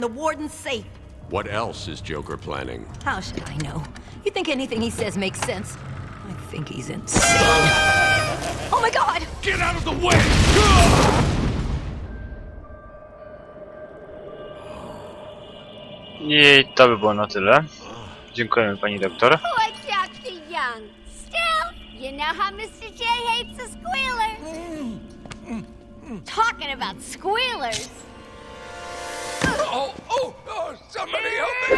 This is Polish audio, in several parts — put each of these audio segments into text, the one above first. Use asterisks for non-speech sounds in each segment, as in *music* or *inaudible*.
the warden's safe. What else is Joker planning? How should I know? You think anything he says makes sense? I think he's insane. oh my god! Get out of the way! I to by było na tyle. Dziękujemy pani doktor. Oh, Poor Dr. Young. Still, you know how Mr. J hates a squealer. Talking about squealers. Oh, oh, oh, somebody help me!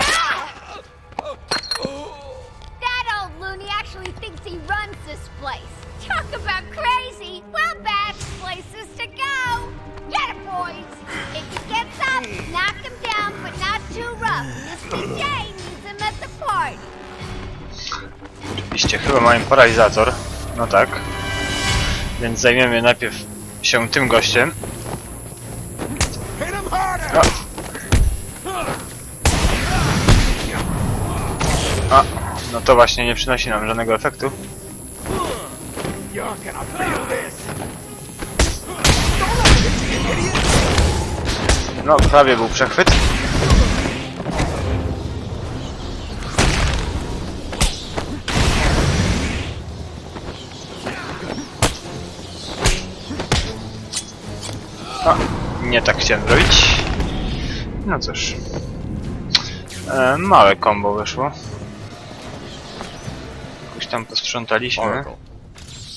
That old loony actually thinks he runs this place. Talk about crazy. Well, bad places to go. Get it, boys. If he gets up, knock him down, but not too rough. Mr. J needs him at the party. Oczywiście, chyba mają paralizator. No tak. Więc zajmiemy najpierw się tym gościem. Hit him harder! A. A, no to właśnie nie przynosi nam żadnego efektu. No, prawie był przechwyt. A, nie tak chciałem zrobić. No cóż. E, małe combo wyszło. Jakoś tam posprzątaliśmy. Oracle,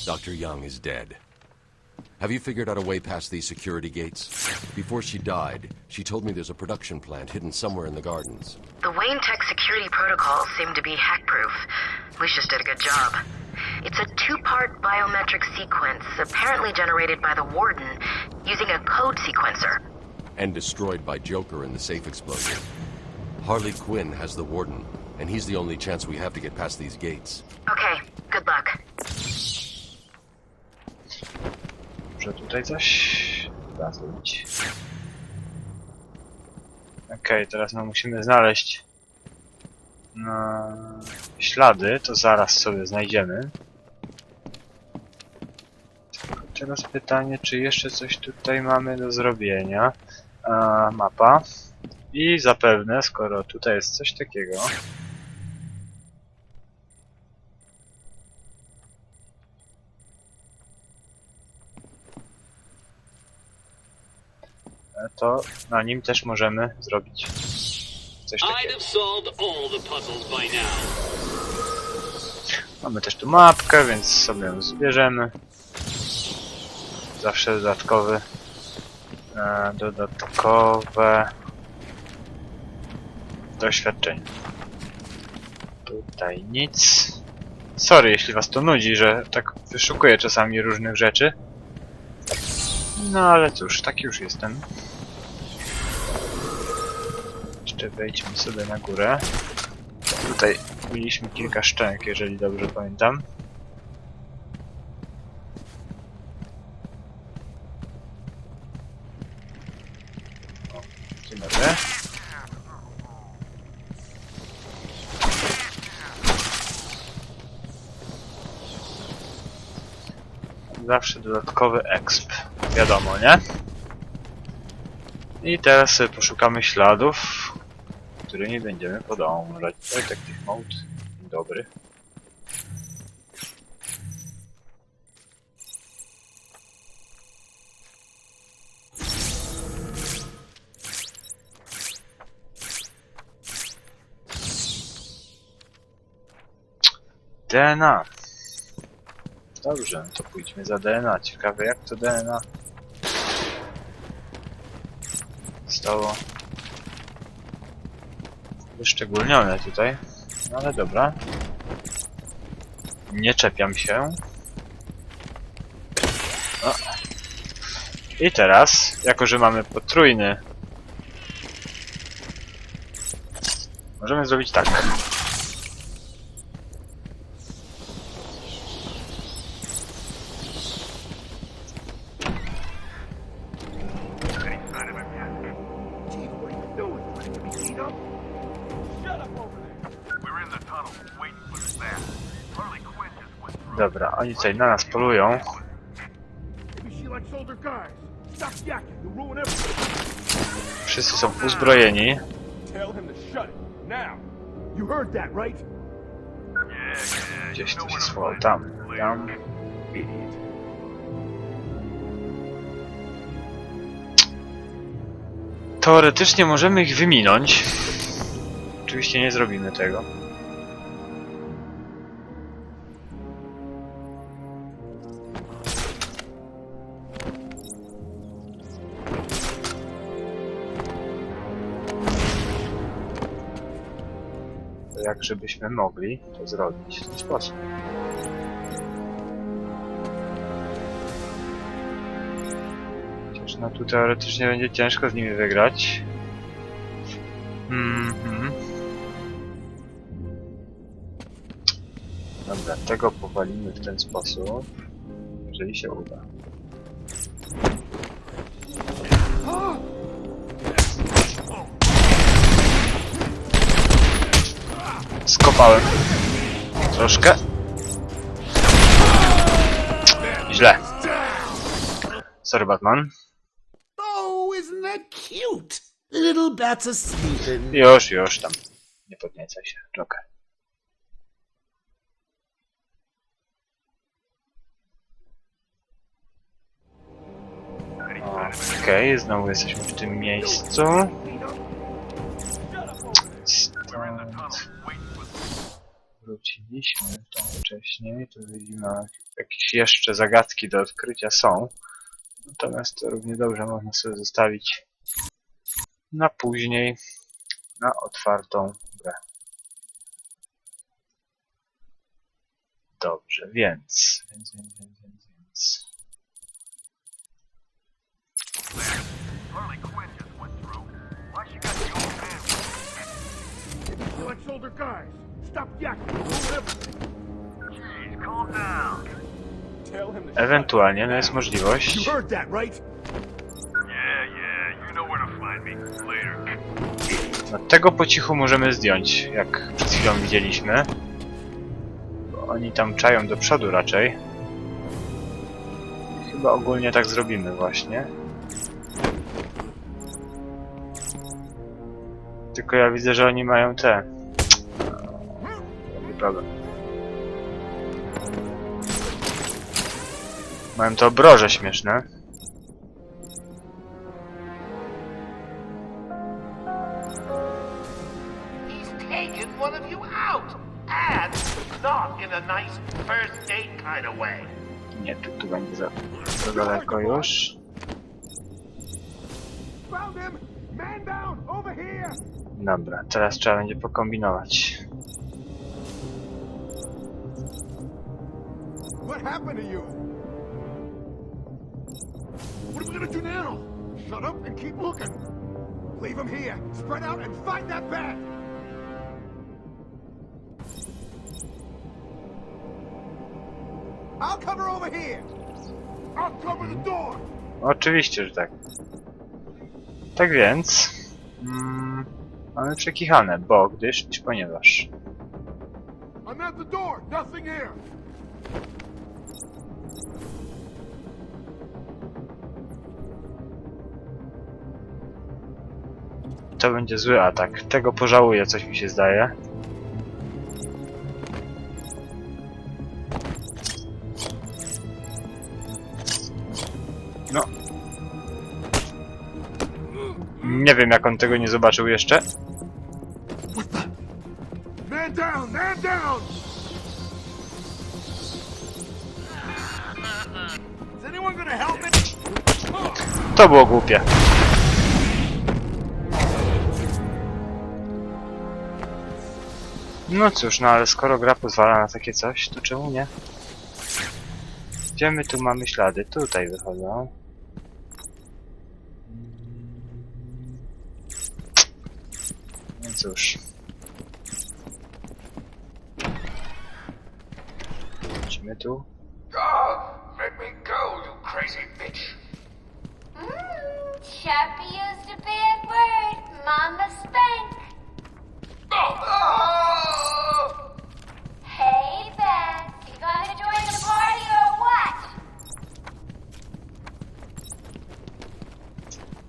Dr. Young is dead. Have you figured out a way past these security gates? Before she died, she told me there's a production plant hidden somewhere in the gardens. The Wayne Tech security protocols seem to be hack-proof. Lucius did a good job. It's a two-part biometric sequence, apparently generated by the Warden, using a code sequencer. And destroyed by Joker in the safe explosion. Harley Quinn has the Warden, and he's the only chance we have to get past these gates. Okay, good luck. Muszę tutaj coś chyba zrobić. Okej, teraz no musimy znaleźć no, ślady, to zaraz sobie znajdziemy. Tylko Teraz pytanie, czy jeszcze coś tutaj mamy do zrobienia. A, mapa. I zapewne, skoro tutaj jest coś takiego, to na nim też możemy zrobić coś takiego. Mamy też tu mapkę, więc sobie ją zbierzemy. Zawsze dodatkowy. E, dodatkowe doświadczenie. Tutaj nic. Sorry, jeśli was to nudzi, że tak wyszukuję czasami różnych rzeczy. No ale cóż, taki już jestem. Jeszcze wejdźmy sobie na górę. Tutaj mieliśmy kilka szczęk, jeżeli dobrze pamiętam. O. Zawsze dodatkowy exp. Wiadomo, nie? I teraz poszukamy śladów, którymi będziemy podążać. Detective Mode. Dzień dobry. DNA. Dobrze, no to pójdźmy za DNA. Ciekawe jak to DNA zostało wyszczególnione tutaj. No ale dobra. Nie czepiam się. O. I teraz, jako że mamy potrójny, możemy zrobić tak. Dobra, oni tutaj na nas polują. Wszyscy są uzbrojeni. Gdzieś tu się schował. Tam. Tam. Teoretycznie możemy ich wyminąć. Oczywiście nie zrobimy tego. Jak żebyśmy mogli to zrobić w ten sposób? No tu teoretycznie będzie ciężko z nimi wygrać. Mhm. Dobra, tego powalimy w ten sposób, jeżeli się uda. Skopałem. Troszkę. Źle. Sorry, Batman. Oh. Już, już tam. Nie podniecaj się, Joker. Okej, znowu jesteśmy w tym miejscu. Wróciliśmy tam wcześniej, tu widzimy jakieś jeszcze zagadki do odkrycia są. Natomiast to równie dobrze można sobie zostawić na później, na otwartą grę. Dobrze, więc, więc, więc, więc, więc, więc. You like shoulder guys. Stop yakking. Jeez, calm down. Tell him to Ewentualnie, no jest możliwość. You heard that, right? Yeah, yeah. You know where to find me. Later. No, tego po cichu możemy zdjąć, jak przed chwilą widzieliśmy. Bo oni tam czają do przodu raczej. Chyba ogólnie tak zrobimy właśnie. Tylko ja widzę, że oni mają te. No, problem. Mają to obroże śmieszne. Nie, tu, tu będzie za, za daleko już. Dobra, teraz trzeba będzie pokombinować. What happened to you? What are we gonna do now? Shut up and keep looking. Leave him here. Spread out and find that bat. I'll cover over here. I'll cover the door. Oczywiście, że tak. Tak więc... Mm, mamy przekichane, bo gdyż, iż ponieważ... I'm at the door. Nothing here. To będzie zły atak. Tego pożałuję, coś mi się zdaje. No. Nie wiem, jak on tego nie zobaczył jeszcze. Down. Is anyone gonna help me? To było głupie. No cóż, no ale skoro gra pozwala na takie coś, to czemu nie? Gdzie my tu mamy ślady? Tutaj wychodzą. No cóż. Lecimy tu. Let me go, you crazy bitch. Mmm, Chappie used a bad word. Mama spank. Ah! Hey, Beth, you gonna join the party or what?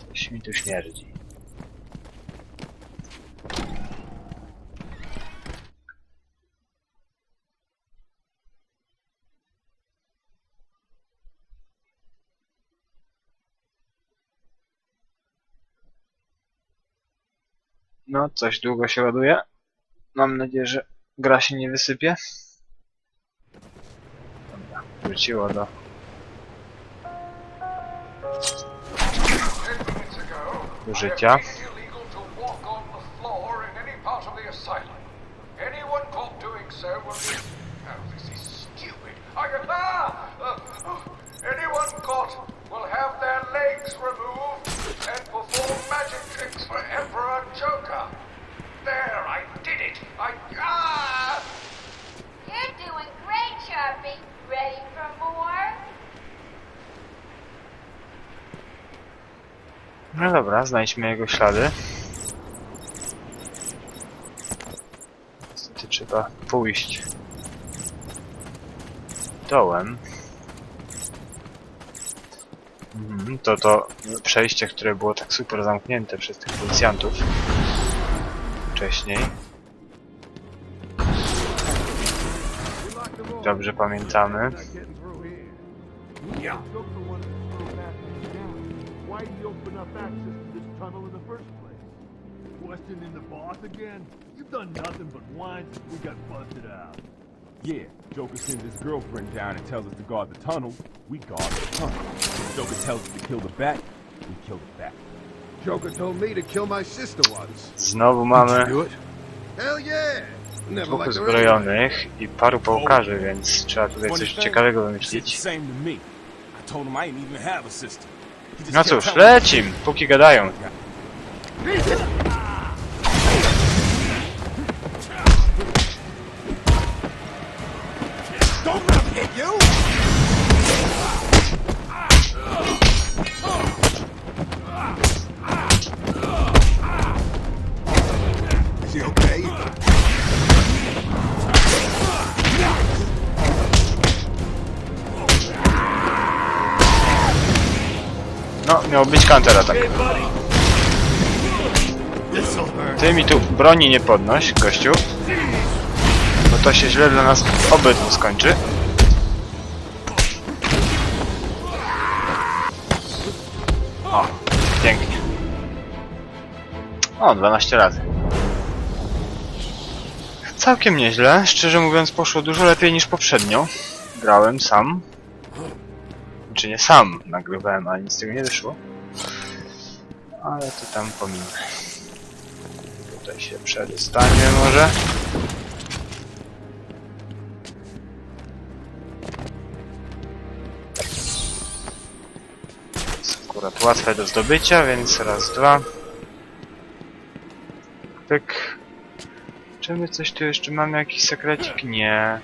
Coś mi tu śmierdzi. No, coś długo się ładuje. Mam nadzieję, że gra się nie wysypie. Dobra, wróciło do... do życia. illegal to walk on the floor in any part of the asylum. Anyone caught doing so will be. Oh, this is stupid. I can. Ah! Uh, uh, anyone caught will have their legs removed and perform magic tricks for Emperor Joker. There, I did it. I. Ah! You're doing great, Sharpie. Ready for more? No dobra, znajdźmy jego ślady. Niestety trzeba pójść dołem. Mhm, to to przejście, które było tak super zamknięte przez tych policjantów wcześniej. Dobrze pamiętamy. Yeah. Tunnel in the first place? Questioning the boss again? You've done nothing but whine since we got busted out. Yeah, Joker sends his girlfriend down and tells us to guard the tunnel. We guard the tunnel. Joker tells us to kill the bat. We kill the bat. Joker told me to kill my sister once. Znowu mamy it? Hell yeah! Never dwóch liked her uzbrojonych i paru pałkarzy, więc trzeba tutaj coś ciekawego wymyślić. same to me. I told him I didn't even have a sister. No cóż, lecim, póki gadają. No, miał być attack. Ty mi tu broni nie podnoś, gościu. Bo to się źle dla nas obydwu skończy. O, pięknie. O, 12 razy. Całkiem nieźle. Szczerze mówiąc, poszło dużo lepiej niż poprzednio. Grałem sam. Czy nie sam nagrywałem, ale nic z tego nie wyszło. Ale to tam pominę. Tutaj się przedostanie może. Akurat łatwe do zdobycia, więc raz, dwa. Pyk. Czy my coś tu jeszcze mamy? Jakiś sekrecik? Nie.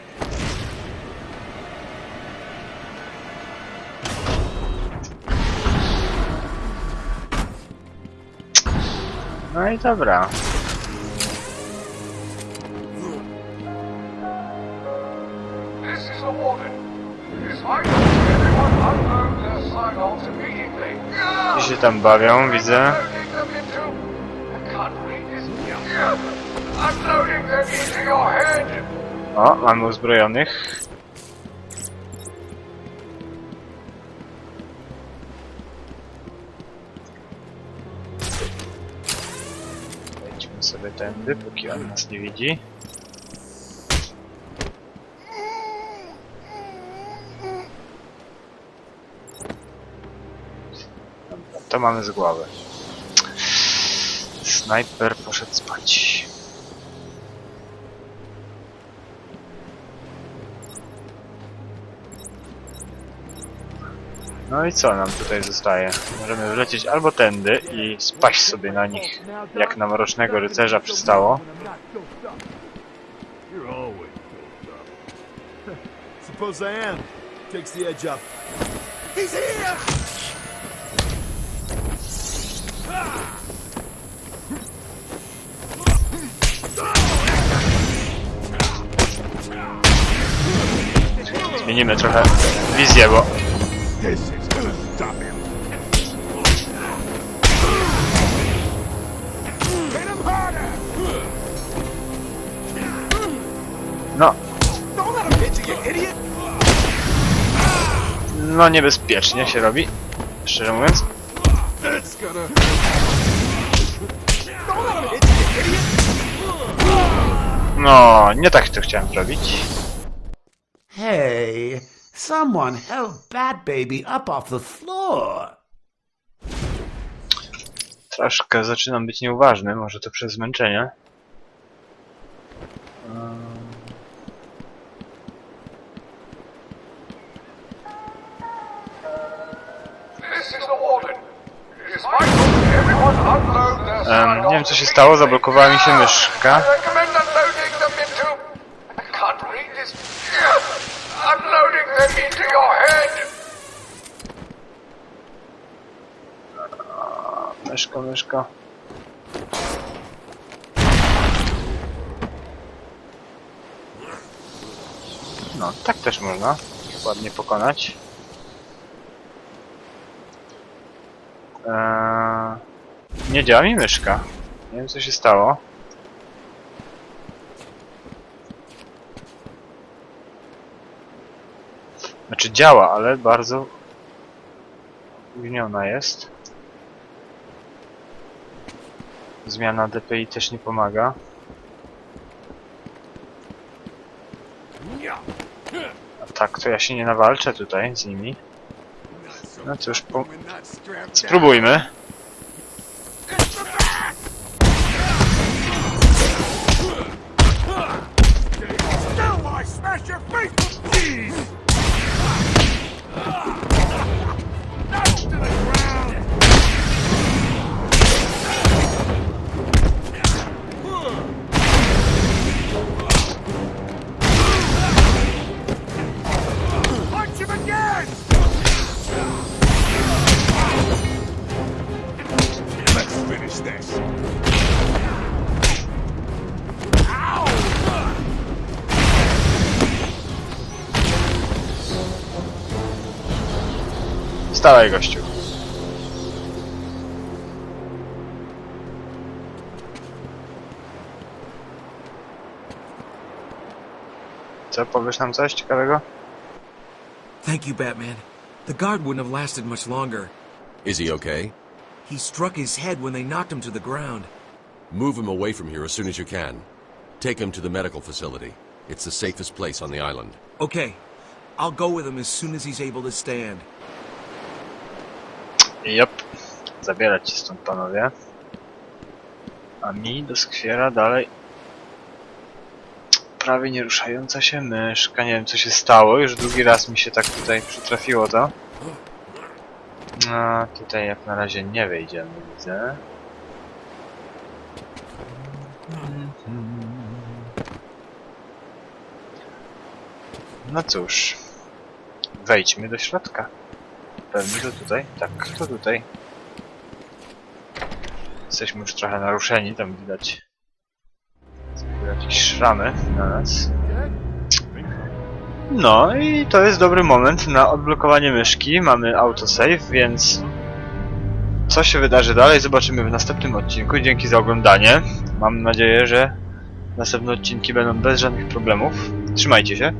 I dobra. This is a warning. Decide everyone unload their silos immediately. Ci się tam bawią, widzę. Loading them into. I can't read this. Yeah. Unloading them into your head. O, mamy uzbrojonych. Tędy, póki on nas nie widzi. To mamy z głowy. Snajper poszedł spać. No i co nam tutaj zostaje? Możemy wlecieć albo tędy i spaść sobie na nich, jak na mrocznego rycerza przystało. You're always doped up. *laughs* Suppose I am. Takes the edge up. He's here! Zmienimy trochę wizję, bo no niebezpiecznie się robi, szczerze mówiąc. No, nie tak to chciałem zrobić. Hey, someone help Bat Baby up off the floor. Troszkę zaczynam być nieuważny, może to przez zmęczenie. This is the warden. Nie wiem co się stało, zablokowała mi się myszka. Myszko, myszko. No, tak też można ładnie pokonać. Nie działa mi myszka. Nie wiem co się stało. Znaczy działa, ale bardzo opóźniona jest. Zmiana DPI też nie pomaga. A tak to ja się nie nawalczę tutaj z nimi. No cóż, po... spróbujmy. Stawaj gościu. Co, powiesz nam coś ciekawego? Thank you, Batman. The guard wouldn't have lasted much longer. Is he okay? He struck his head when they knocked him to the ground. Move him away from here as soon as you can. Take him to the medical facility. It's the safest place on the island. Okay, I'll go with him as soon as he's able to stand. Jop. Zabierać się stąd, panowie. A mi doskwiera dalej prawie nie ruszająca się myszka. Nie wiem, co się stało. Już drugi raz mi się tak tutaj przytrafiło to. No, tutaj jak na razie nie wejdziemy, widzę. No cóż. Wejdźmy do środka. Pewnie to tutaj. Tak, to tutaj. Jesteśmy już trochę naruszeni, tam widać jakieś szramy na nas. No i to jest dobry moment na odblokowanie myszki. Mamy autosave, więc co się wydarzy dalej zobaczymy w następnym odcinku. Dzięki za oglądanie. Mam nadzieję, że następne odcinki będą bez żadnych problemów. Trzymajcie się.